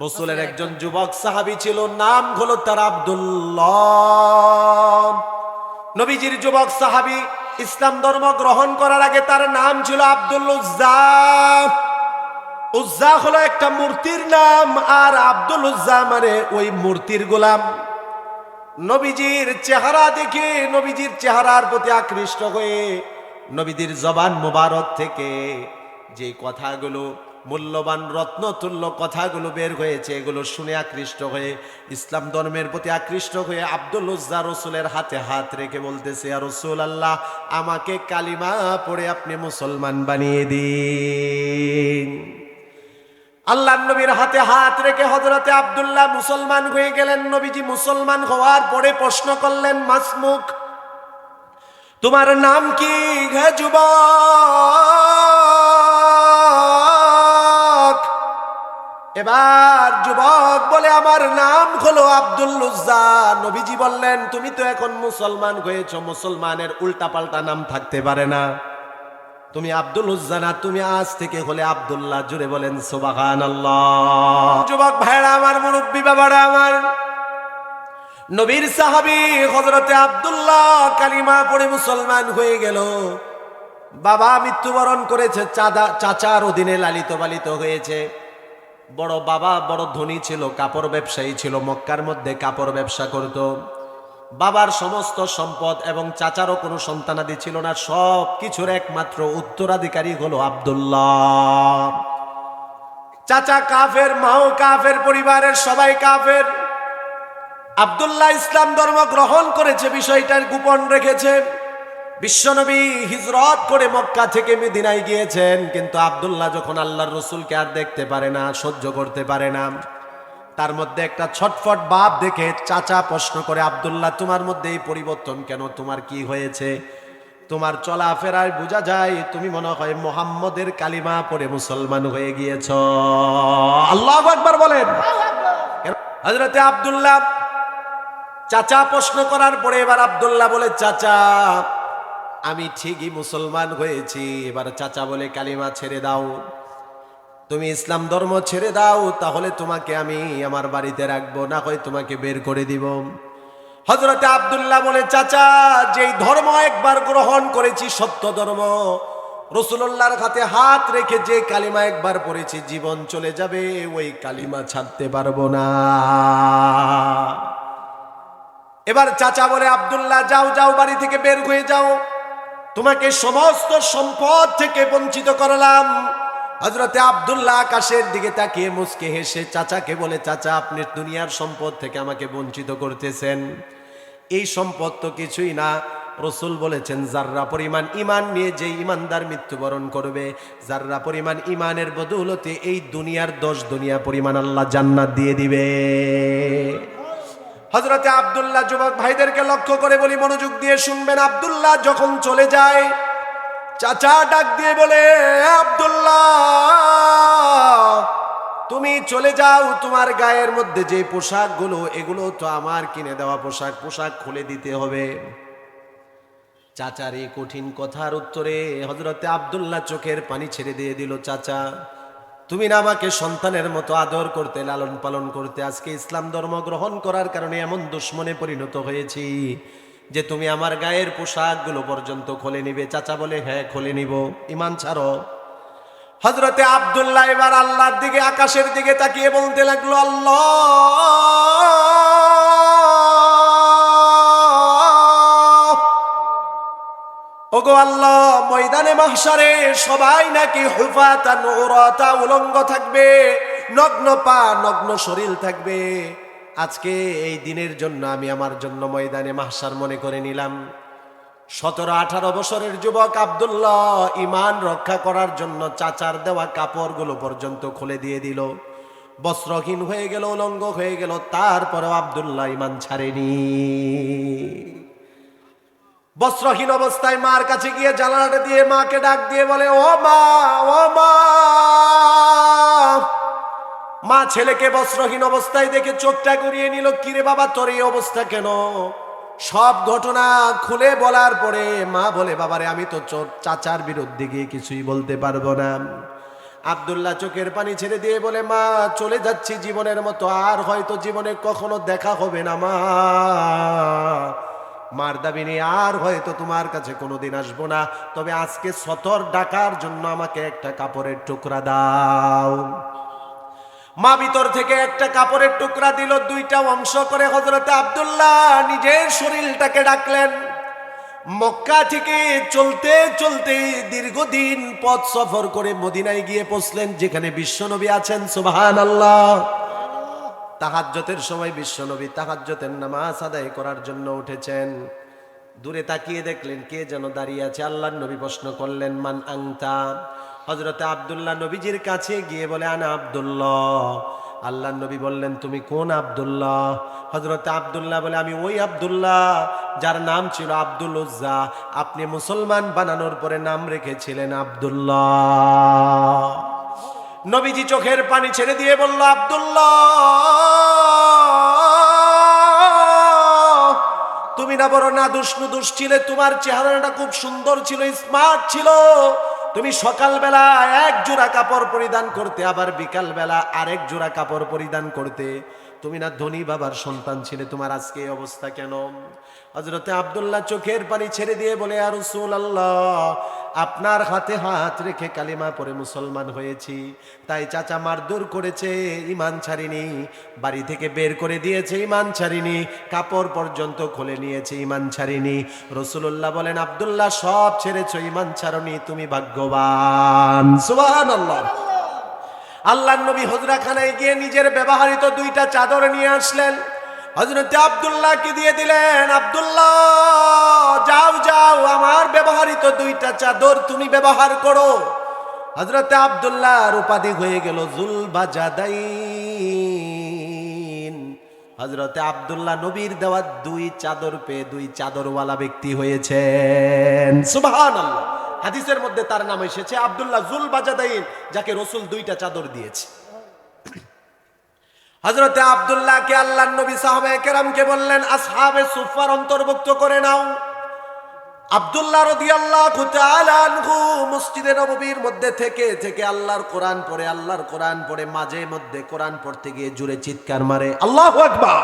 রসুলের একজন যুবক সাহাবি ছিল নাম হলো তার আব্দুল্লাহ। নবীজির যুবক সাহাবি ইসলাম ধর্ম গ্রহণ করার আগে তার নাম ছিল আব্দুল উজ্জা উজ্জা হলো একটা মূর্তির নাম আর আব্দুল উজ্জা মানে ওই মূর্তির গোলাম। নবীজির চেহারা দেখে নবীজির চেহারার প্রতি আকৃষ্ট হয়ে নবীজির জবান মোবারক থেকে যে কথাগুলো মূল্যবান রত্নতুল্য কথাগুলো বের হয়েছে, এগুলো শুনে আকৃষ্ট হয়ে, ইসলাম ধর্মের প্রতি আকৃষ্ট হয়ে আব্দুল উজ্জা রসুলের হাতে হাত রেখে বলতেছে আর রসুল আল্লাহ আমাকে কালিমা পড়ে আপনি মুসলমান বানিয়ে দিন। আল্লাহ নবীর হাতে হাত রেখে হজরতে আবদুল্লাহ মুসলমান হয়ে গেলেন। নবীজি মুসলমান হওয়ার পরে প্রশ্ন করলেন, মাসমুখ, তোমার নাম কি হে যুবক? এবার যুবক বলে, আমার নাম হলো আব্দুল্লুজ্জা নবীজি বললেন, তুমি তো এখন মুসলমান হয়েছ, মুসলমানের উল্টাপাল্টা নাম থাকতে পারে না। তুমি আব্দুল উজ্জানা তুমি আজ থেকে হলে আব্দুল্লাহ। জুড়ে বলেন সোবাহান যুবক ভাইরা আমার, মুরব্বী বাবারা আমার, নবীর সাহাবি হজরতে আব্দুল্লাহ কালিমা পড়ে মুসলমান হয়ে গেল। বাবা মৃত্যুবরণ করেছে, চাদা, চাচার অধীনে লালিত পালিত হয়েছে। বড় বাবা, বড় ধনী ছিল, কাপড় ব্যবসায়ী ছিল, মক্কার মধ্যে কাপড় ব্যবসা করত। বাবার সমস্ত সম্পদ এবং চাচারও কোনো সন্তানাদি ছিল না সব কিছুর একমাত্র উত্তরাধিকারী হলো আব্দুল্লাহ। চাচা কাফের, মাও কাফের, পরিবারের সবাই কাফের। আব্দুল্লাহ ইসলাম ধর্ম গ্রহণ করেছে, বিষয়টার গোপন রেখেছে। বিশ্বনবী হিজরত করে মক্কা থেকে মেদিনায় গিয়েছেন, কিন্তু আব্দুল্লাহ যখন আল্লাহর রসুলকে আর দেখতে পারে না, সহ্য করতে পারে না। তার মধ্যে একটা ছটফট বাপ দেখে চাচা প্রশ্ন করে, আবদুল্লাহ, তোমার মধ্যে এই পরিবর্তন কেন? তোমার কি হয়েছে? তোমার চলাফেরায় বোঝা যায় তুমি মনে হয় মোহাম্মদের কালিমা পরে মুসলমান হয়ে গিয়েছ। আল্লাহ একবার বলেন। হজরতে আব্দুল্লাহ চাচা প্রশ্ন করার পরে এবার আব্দুল্লাহ বলে, চাচা আমি ঠিকই মুসলমান হয়েছি। এবার চাচা বলে, কালিমা ছেড়ে দাও। তুমি ইসলাম ধর্ম ছেড়ে দাও, তাহলে তোমাকে আমি আমার বাড়িতে রাখব, না হয় তোমাকে বের করে দিব। হজরতে আব্দুল্লাহ বলে, চাচা, যেই ধর্ম একবার গ্রহণ করেছি, সত্য ধর্ম রসুল্লাহর হাতে হাত রেখে যে কালিমা একবার পড়েছি, জীবন চলে যাবে, ওই কালিমা ছাড়তে পারব না। এবার চাচা বলে, আব্দুল্লাহ, যাও যাও, বাড়ি থেকে বের হয়ে যাও। তোমাকে সমস্ত সম্পদ থেকে বঞ্চিত করলাম। হজরতে আব্দুল্লাহ আকাশের দিকে তাকিয়ে মুসকে হেসে চাচাকে বলে, চাচা, আপনি দুনিয়ার সম্পদ থেকে আমাকে বঞ্চিত করতেছেন। এই সম্পদ তো কিছুই না। রসুল বলেছেন, যার্রা পরিমাণ ইমান নিয়ে যে ইমানদার মৃত্যুবরণ করবে, যার্রা পরিমাণ ইমানের বদৌলতে এই দুনিয়ার দশ দুনিয়া পরিমাণ আল্লাহ জান্নাত দিয়ে দিবে। হজরতে আবদুল্লাহ যুবক ভাইদেরকে লক্ষ্য করে বলি মনোযোগ দিয়ে শুনবেন। আবদুল্লাহ যখন চলে যায়, চাচা ডাক দিয়ে বলে আব্দুল্লাহ, তুমি চলে যাও, তোমার গায়ের মধ্যে যে পোশাকগুলো, এগুলো তো আমার কিনে দেওয়া পোশাক পোশাক খুলে দিতে হবে। চাচার এই কঠিন কথার উত্তরে হজরতে আব্দুল্লাহ চোখের পানি ছেড়ে দিয়ে দিল, চাচা তুমি না আমাকে সন্তানের মতো আদর করতে, লালন পালন করতে, আজকে ইসলাম ধর্ম গ্রহণ করার কারণে এমন দুশ্মনে পরিণত হয়েছি যে তুমি আমার গায়ের পোশাকগুলো পর্যন্ত খোলে নিবে। চাচা বলে হ্যাঁ খোলে নিব। ইমান ছাড়ো। হজরতে আবদুল্লাহ এবার আল্লাহর দিকে, আকাশের দিকে তাকিয়ে বলতে লাগল, আল্লাহ! ওগো আল্লাহ, ময়দানে মাহসারে সবাই নাকি হুফাতা নুরাতা উলঙ্গ থাকবে, নগ্ন পা, নগ্ন শরীর থাকবে। আজকে এই দিনের জন্য আমি আমার জন্য ময়দানে মাহসার মনে করে নিলাম। সতেরো, আঠারো বছরের যুবক আবদুল্লাহ ইমান রক্ষা করার জন্য চাচার দেওয়া কাপড়গুলো পর্যন্ত খুলে দিয়ে দিল। বস্ত্রহীন হয়ে গেল, উলঙ্গ হয়ে গেল, তারপরেও আবদুল্লাহ ইমান ছাড়েনি। বস্ত্রহীন অবস্থায় মার কাছে গিয়ে জানালাটা দিয়ে মাকে ডাক দিয়ে বলে, ও মা ও মা। মা ছেলেকে বস্ত্রহীন অবস্থায় দেখে চোখটা করিয়ে নিল, কিরে বাবা, তোর এই অবস্থা কেন? সব ঘটনা খুলে বলার পরে মা বলে, বাবারে, আমি তো চোর, চাচার বিরুদ্ধে গিয়ে কিছুই বলতে পারব না। আব্দুল্লাহ চোখের পানি ছেড়ে দিয়ে বলে, মা, চলে যাচ্ছি জীবনের মতো, আর হয়তো জীবনে কখনো দেখা হবে না, মা। মার দাবি আর হয়তো তোমার কাছে কোনোদিন আসব না। তবে আজকে সতর ডাকার জন্য আমাকে একটা কাপড়ের টুকরা দাও। মা ভিতর থেকে একটা কাপড়ের টুকরা দিল, দুইটা অংশ করে হজরতে আব্দুল্লাহ নিজের শরীরটাকে ডাকলেন। মক্কা থেকে চলতে চলতে দীর্ঘদিন পথ সফর করে মদিনায় গিয়ে পৌঁছলেন, যেখানে বিশ্বনবী আছেন সুবাহান আল্লাহ তাহাজ্জতের সময় বিশ্বনবী তাহাজ্জতের নামাজ আদায় করার জন্য উঠেছেন। দূরে তাকিয়ে দেখলেন, কে যেন দাঁড়িয়ে আছে? আল্লাহর নবী প্রশ্ন করলেন, মান আংতা হজরতে আব্দুল্লাহ নবীজির কাছে গিয়ে বলে, আনা আব্দুল্লাহ। আল্লাহ নবী বললেন, তুমি কোন আব্দুল্লাহ? হজরতে আব্দুল্লাহ বলে, আমি ওই আব্দুল্লাহ যার নাম ছিল আব্দুল উজ্জা। আপনি মুসলমান বানানোর পরে নাম রেখেছিলেন আব্দুল্লাহ। নবীজি চোখের পানি ছেড়ে দিয়ে বলল, আবদুল্লাহ, তুমি না বড় না দুষ্ণুদুষ ছিলে, তোমার চেহারাটা খুব সুন্দর ছিল, স্মার্ট ছিল। তুমি সকালবেলা এক জোড়া কাপড় পরিধান করতে, আবার বিকাল বেলা আরেক জোড়া কাপড় পরিধান করতে। তুমি না ধনী বাবার সন্তান ছিলে, তোমার আজকে এই অবস্থা কেন? হজরতে আবদুল্লাহ চোখের পানি ছেড়ে দিয়ে বলে আর রসুল আল্লাহ আপনার হাতে হাত রেখে কালিমা পরে মুসলমান হয়েছি। তাই চাচা মারধর করেছে ইমান ছাড়িনি। বাড়ি থেকে বের করে দিয়েছে ইমান ছাড়িনি। কাপড় পর্যন্ত খুলে নিয়েছে ইমান ছাড়িনি। রসুল্লাহ বলেন, আব্দুল্লাহ, সব ছেড়েছ ইমান ছাড়নি, তুমি ভাগ্যবান। সুবান আল্লাহ আল্লাহ নবী হজরাখানায় গিয়ে নিজের ব্যবহৃত দুইটা চাদর নিয়ে আসলেন। হজরত আব্দুল্লাহকে দিয়ে দিলেন, আব্দুল্লাহ, যাও যাও, আমার ব্যবহারিত দুইটা চাদর তুমি ব্যবহার করো। হজরত আব্দুল্লাহর উপাধি হয়ে গেল জুল হজরতে আব্দুল্লাহ নবীর দেওয়া দুই চাদর পেয়ে দুই চাদরওয়ালা ব্যক্তি হয়েছেন। সুবহান হাদিসের মধ্যে তার নাম এসেছে আবদুল্লাহ জুল বাজাদাইন যাকে রসুল দুইটা চাদর দিয়েছে। হজরতে আব্দুল্লাহকে আল্লাহ নবী সাহাবে কেরামকে বললেন, আসহাবে সুফার অন্তর্ভুক্ত করে নাও। আব্দুল্লাহ তাআলা আনহু মসজিদে নববীর মধ্যে থেকে থেকে আল্লাহর কোরআন পড়ে, আল্লাহর কোরআন পড়ে, মাঝে মধ্যে কোরআন পড়তে গিয়ে জুড়ে চিৎকার মারে, আল্লাহু আকবার!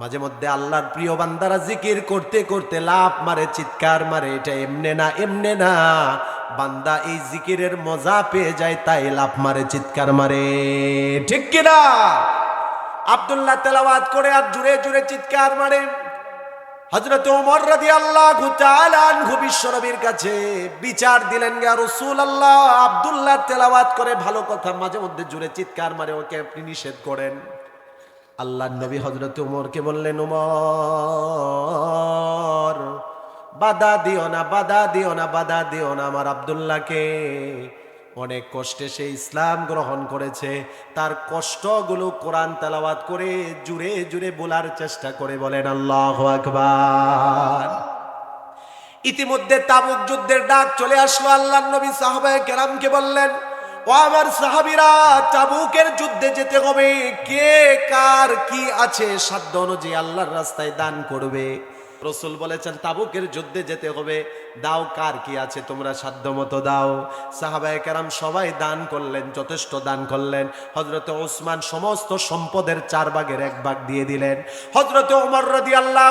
মাঝে মধ্যে আল্লাহর প্রিয় বান্দারা জিকির করতে করতে লাভ মারে, চিৎকার মারে, এটা এমনে না এমনে না। বান্দা এই জিকিরের মজা পেয়ে যায়, তাই লাভ মারে, চিৎকার মারে। ঠিক কিনা আব্দুল্লাহ তেলাওয়াত করে আর জুড়ে জুড়ে চিৎকার মারে। হজরত ওমর রাদি আল্লাহ বিশ্বনবীর কাছে বিচার দিলেন গা রসুল আল্লাহ আব্দুল্লাহ তেলাওয়াত করে ভালো কথা। মাঝে মধ্যে জুড়ে চিৎকার মারে, ওকে আপনি নিষেধ করেন। আল্লাহ নবী হজরত উমরকে বললেন, উমর বাধা দিও না, বাধা দিও না, বাধা দিও না আমার আব্দুল্লাহকে। অনেক কষ্টে সে ইসলাম গ্রহণ করেছে। তার কষ্টগুলো কোরআন তেলাওয়াত করে জুড়ে জুড়ে বলার চেষ্টা করে বলেন, আল্লাহ আকবার। ইতিমধ্যে তাবুক যুদ্ধের ডাক চলে আসলো আল্লাহ নবী সাহাবায়ে কেরামকে বললেন, ও আমার সাহাবিরা, তাবুকের যুদ্ধে যেতে হবে। কে, কার, কি আছে? সাধ্য অনুযায়ী আল্লাহর রাস্তায় দান করবে। রসুল বলেছেন, তাবুকের যুদ্ধে যেতে হবে। দাও, কার কি আছে? তোমরা সাধ্য মতো দাও। সাহাবায়ে কেরাম সবাই দান করলেন, যথেষ্ট দান করলেন। হজরতে ওসমান সমস্ত সম্পদের চার ভাগের এক ভাগ দিয়ে দিলেন। হজরতে ওমর রদি আল্লাহ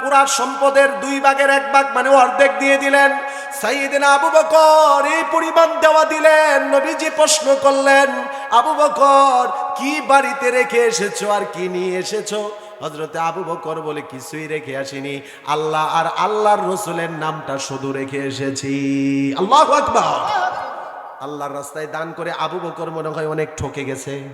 পুরা সম্পদের দুই ভাগের এক ভাগ মানে অর্ধেক দিয়ে দিলেন। আবু বকর এই পরিমাণ দেওয়া দিলেন। নবীজি প্রশ্ন করলেন, আবু বকর, কি বাড়িতে রেখে এসেছ আর কি নিয়ে এসেছ? হজরতে আবু বকর বলে কিছুই রেখে আসিনি। আল্লাহ আর আল্লাহর রসুলের নামটা শুধু রেখে এসেছি। আল্লাহ আল্লাহর রাস্তায় দান করে আবু বকর মনে হয় অনেক ঠকে গেছে।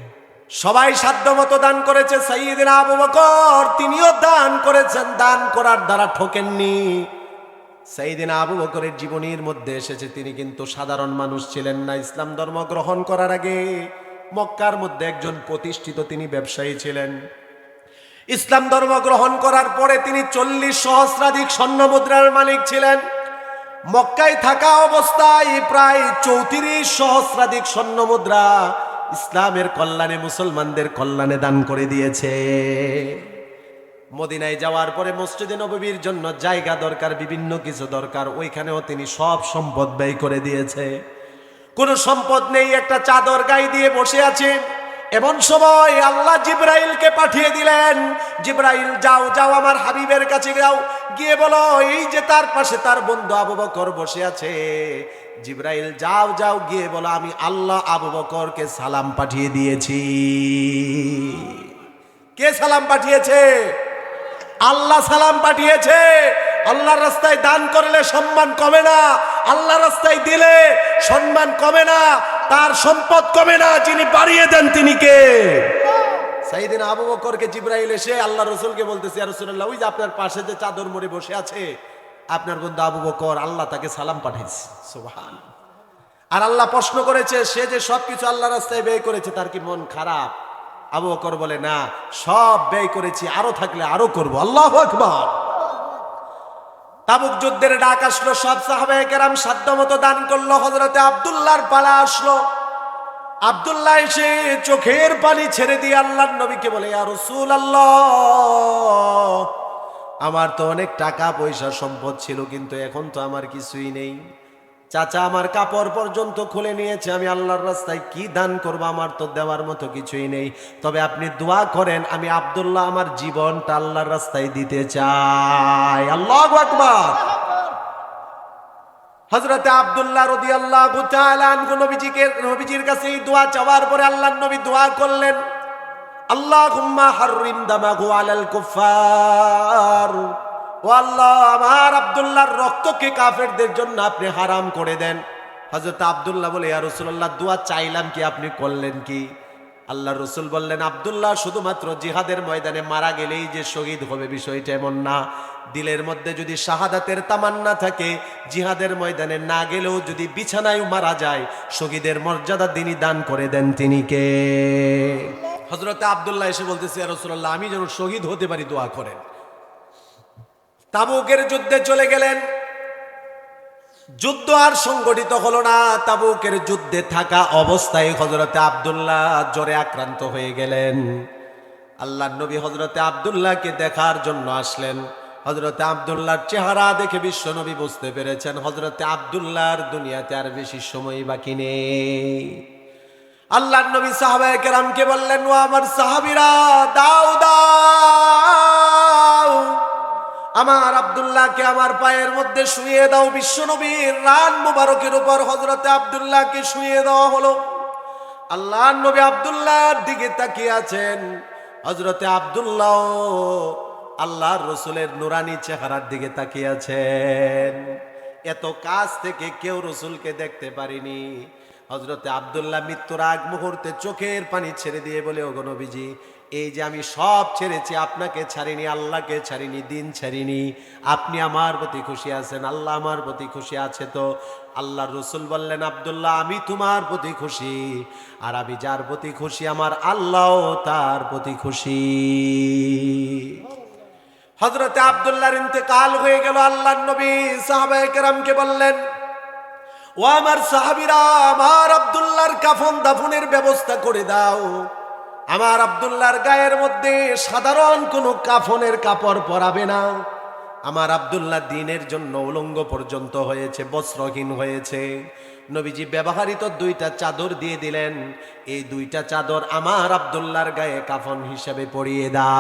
সবাই সাধ্য মতো দান করেছে সাইদিন আবু বকর। তিনিও দান করেছেন। দান করার দ্বারা ঠকেননি। সেইদিন আবু বকরের জীবনীর মধ্যে এসেছে। তিনি কিন্তু সাধারণ মানুষ ছিলেন না। ইসলাম ধর্ম গ্রহণ করার আগে মক্কার মধ্যে একজন প্রতিষ্ঠিত তিনি ব্যবসায়ী ছিলেন। ইসলাম ধর্ম গ্রহণ করার পরে তিনি চল্লিশ সহস্রাধিক স্বর্ণ মুদ্রার মালিক ছিলেন। মক্কায় থাকা অবস্থায় প্রায় চৌত্রিশ সহস্রাধিক স্বর্ণ মুদ্রা ইসলামের কল্যাণে, মুসলমানদের কল্যাণে দান করে দিয়েছে। মদিনায় যাওয়ার পরে মসজিদে নববীর জন্য জায়গা দরকার, বিভিন্ন কিছু দরকার, ওইখানেও তিনি সব সম্পদ ব্যয় করে দিয়েছে। কোনো সম্পদ নেই, একটা চাদর গায়ে দিয়ে বসে আছে। এমন সময় আল্লাহ জিব্রাইলকে পাঠিয়ে দিলেন, জিব্রাইল, যাও যাও আমার হাবিবের কাছে যাও। গিয়ে বলো, এই যে তার পাশে তার বন্ধু আবু বকর বসে আছে। জিব্রাইল, যাও যাও। গিয়ে বলো, আমি আল্লাহ আবু বকরকে সালাম পাঠিয়ে দিয়েছি। কে সালাম পাঠিয়েছে? আল্লাহ সালাম পাঠিয়েছে। আল্লাহর রাস্তায় দান করলে সম্মান কমে না। আল্লাহ রাস্তায় দিলে সম্মান কমে না। তার সম্পদ কমে না, যিনি বাড়িয়ে দেন তিনি কে? সাইদিন আবু বকরকে জিব্রাইল এসে আল্লাহ রসুলকে বলতেছে রসুল্লাহ ওই যে আপনার পাশে যে চাদর মরে বসে আছে, আপনার বন্ধু আবু বকর আল্লাহ তাকে সালাম পাঠিয়েছে সুবহান আর আল্লাহ প্রশ্ন করেছে, সে যে সবকিছু আল্লাহ রাস্তায় ব্যয় করেছে, তার কি মন খারাপ? আবু বকর বলে, না, সব ব্যয় করেছি, আরও থাকলে আরও করব। আল্লাহ আকবার। তাবুক যুদ্ধের ডাক আসলো, সব সাহাবায়ে কেরাম সাধ্য মতো দান করল হজরতে আব্দুল্লাহর পালা আসলো। আবদুল্লাহ এসে চোখের পানি ছেড়ে দিয়ে আল্লাহ নবীকে বলে আর রসুল আল্লাহ আমার তো অনেক টাকা পয়সা সম্পদ ছিল, কিন্তু এখন তো আমার কিছুই নেই। চাচা আমার কাপড় পর্যন্ত খুলে নিয়েছে, আমি আল্লাহর রাস্তায় কি দান করব আমার তো দেওয়ার মতো কিছুই নেই। তবে আপনি দোয়া করেন, আমি আব্দুল্লাহ আমার জীবনটা আল্লাহর রাস্তায় দিতে চাই। আল্লাহ আকবার। হজরতে আব্দুল্লাহ রদি আল্লাহ নবীজিকে, নবীজির কাছে এই দোয়া চাওয়ার পরে আল্লাহ নবী দোয়া করলেন, আল্লাহুম্মা হাররিম দামাগু আলাল কুফার ও আল্লাহ, আমার আব্দুল্লাহর রক্তকে কাফেরদের জন্য আপনি হারাম করে দেন। হযরত আব্দুল্লাহ বলে, ইয়া রাসূলুল্লাহ, দোয়া চাইলাম কি আপনি করলেন কি? আল্লাহ রসুল বললেন, আব্দুল্লাহ, শুধুমাত্র জিহাদের ময়দানে মারা গেলেই যে শহীদ হবে বিষয়টা এমন না। দিলের মধ্যে যদি শাহাদাতের তামান্না থাকে, জিহাদের ময়দানে না গেলেও যদি বিছানায় মারা যায়, শহীদের মর্যাদা তিনি দান করে দেন তিনি কে? হজরতে আব্দুল্লাহ এসে বলতেছে রসুল্লাহ আমি যেন শহীদ হতে পারি, দোয়া করেন। তাবুকের যুদ্ধে চলে গেলেন। যুদ্ধ আর সংগঠিত হলো না। তাবুকের যুদ্ধে থাকা অবস্থায় হজরতে আব্দুল্লাহ জ্বরে আক্রান্ত হয়ে গেলেন। আল্লাহ নবী হজরতে আব্দুল্লাহকে দেখার জন্য আসলেন। হজরতে আব্দুল্লাহর চেহারা দেখে বিশ্ব নবী বুঝতে পেরেছেন হজরতে আব্দুল্লাহর দুনিয়াতে আর বেশি সময় বাকি নেই। আল্লাহ নবী সাহাবায়ে কেরামকে বললেন, ও আমার সাহাবিরা, দাও দাও। আমার আব্দুল্লাহকে আমার পায়ের মধ্যে শুয়ে দাও, বিশ্বনবীর রান মুবারকের উপর হজরতে আব্দুল্লাহকে শুয়ে দেওয়া হলো। আল্লাহ নবী আব্দুল্লাহর দিকে তাকিয়ে আছেন। হজরতে আব্দুল্লাহ আল্লাহর রসুলের নুরানি চেহারার দিকে তাকিয়ে আছেন। এত কাছ থেকে কেউ রসুলকে দেখতে পারিনি। হজরতে আবদুল্লাহ মৃত্যুর আগ মুহূর্তে চোখের পানি ছেড়ে দিয়ে বলে, ওগো নবীজি এই যে আমি সব ছেড়েছি, আপনাকে ছাড়িনি, আল্লাহকে ছাড়িনি, দিন ছাড়িনি, আপনি আমার প্রতি খুশি আছেন, আল্লাহ আমার প্রতি খুশি আছে তো। আল্লাহ রসুল বললেন, আবদুল্লাহ, আমি তোমার প্রতি খুশি, আর আমি যার প্রতি খুশি আমার আল্লাহ তার প্রতি খুশি। হজরতে আবদুল্লাহর ইন্তেকাল হয়ে গেল আল্লাহ নবী সাহাবায়ে কেরামকে বললেন, ও আমার সাহাবিরা, আমার আব্দুল্লাহর কাফন দাফনের ব্যবস্থা করে দাও। আমার আব্দুল্লাহর গায়ের মধ্যে সাধারণ কোনো কাফনের কাপড় পরাবে না। আমার আব্দুল্লাহ দিনের জন্য উলঙ্গ পর্যন্ত হয়েছে, বস্ত্রহীন হয়েছে। নবীজি ব্যবহারিত দুইটা চাদর দিয়ে দিলেন, এই দুইটা চাদর আমার আব্দুল্লাহর গায়ে কাফন হিসেবে পরিয়ে দা।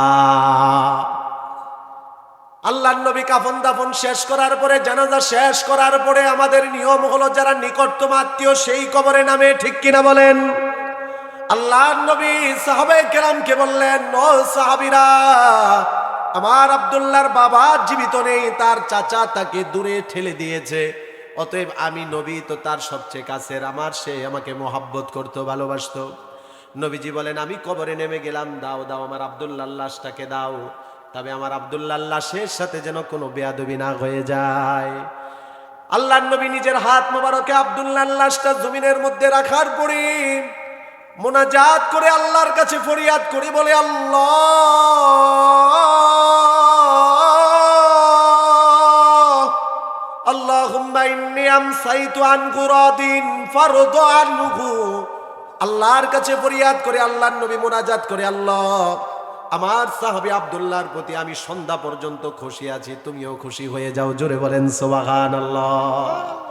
আল্লাহ নবী কাফন দাফন শেষ করার পরে, জানাজা শেষ করার পরে আমাদের নিয়ম হলো, যারা নিকটতম আত্মীয় সেই কবরে নামে, ঠিক কিনা বলেন? আল্লাহ নবী সাহাবে কেরামকে বললেন, ও সাহাবিরা, আমার আব্দুল্লাহর বাবা জীবিত নেই, তার চাচা তাকে দূরে ঠেলে দিয়েছে। অতএব আমি নবী তো তার সবচেয়ে কাছের, আমার সে আমাকে মোহাব্বত করতো, ভালোবাসত। নবীজি বলেন, আমি কবরে নেমে গেলাম, দাও দাও, আমার আব্দুল্লাহ লাশটাকে দাও। তবে আমার আব্দুল্লাহ লাশের সাথে যেন কোনো বেয়াদবি না হয়ে যায়। আল্লাহ নবী নিজের হাত মোবারকে আব্দুল্লাহ লাশটা জমিনের মধ্যে রাখার পরে মোনাজাত করে আল্লাহর কাছে ফরিয়াদ করি বলে, আল্লাহ আনহু। আল্লাহর কাছে ফরিয়াদ করে, আল্লাহর নবী মোনাজাত করে, আল্লাহ, আমার সাহাবী আব্দুল্লাহর প্রতি আমি সন্ধ্যা পর্যন্ত খুশি আছি, তুমিও খুশি হয়ে যাও। জোরে বলেন, সুবহানাল্লাহ।